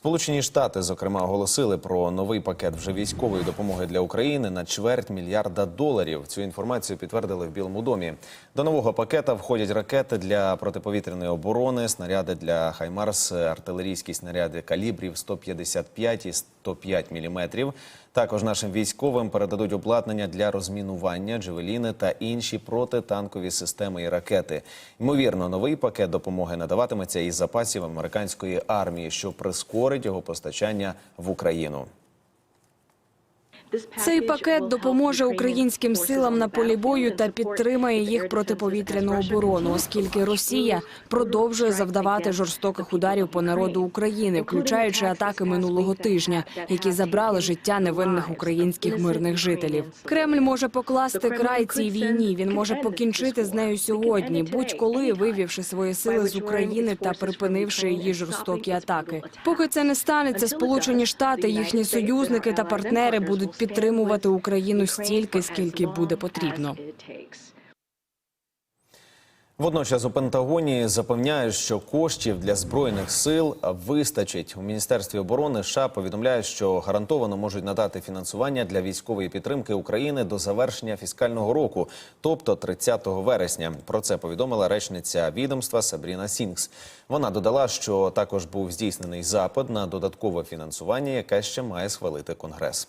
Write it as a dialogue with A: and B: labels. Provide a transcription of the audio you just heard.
A: Сполучені Штати, зокрема, оголосили про новий пакет вже військової допомоги для України на чверть мільярда доларів. Цю інформацію підтвердили в Білому домі. До нового пакета входять ракети для протиповітряної оборони, снаряди для Хаймарс, артилерійські снаряди калібрів 155 і 105 міліметрів. Також нашим військовим передадуть обладнання для розмінування, джевеліни та інші протитанкові системи і ракети. Ймовірно, новий пакет допомоги надаватиметься із запасів американської армії, що прискорить його постачання в Україну.
B: Цей пакет допоможе українським силам на полі бою та підтримає їх протиповітряну оборону, оскільки Росія продовжує завдавати жорстоких ударів по народу України, включаючи атаки минулого тижня, які забрали життя невинних українських мирних жителів. Кремль може покласти край цій війні. Він може покінчити з нею сьогодні, будь-коли вивівши свої сили з України та припинивши її жорстокі атаки. Поки це не станеться, Сполучені Штати, їхні союзники та партнери будуть підтримувати Україну стільки, скільки буде потрібно.
A: Водночас у Пентагоні запевняють, що коштів для збройних сил вистачить. У міністерстві оборони США повідомляють, що гарантовано можуть надати фінансування для військової підтримки України до завершення фіскального року, тобто 30 вересня. Про це повідомила речниця відомства Сабріна Сінгс. Вона додала, що також був здійснений запит на додаткове фінансування, яке ще має схвалити Конгрес.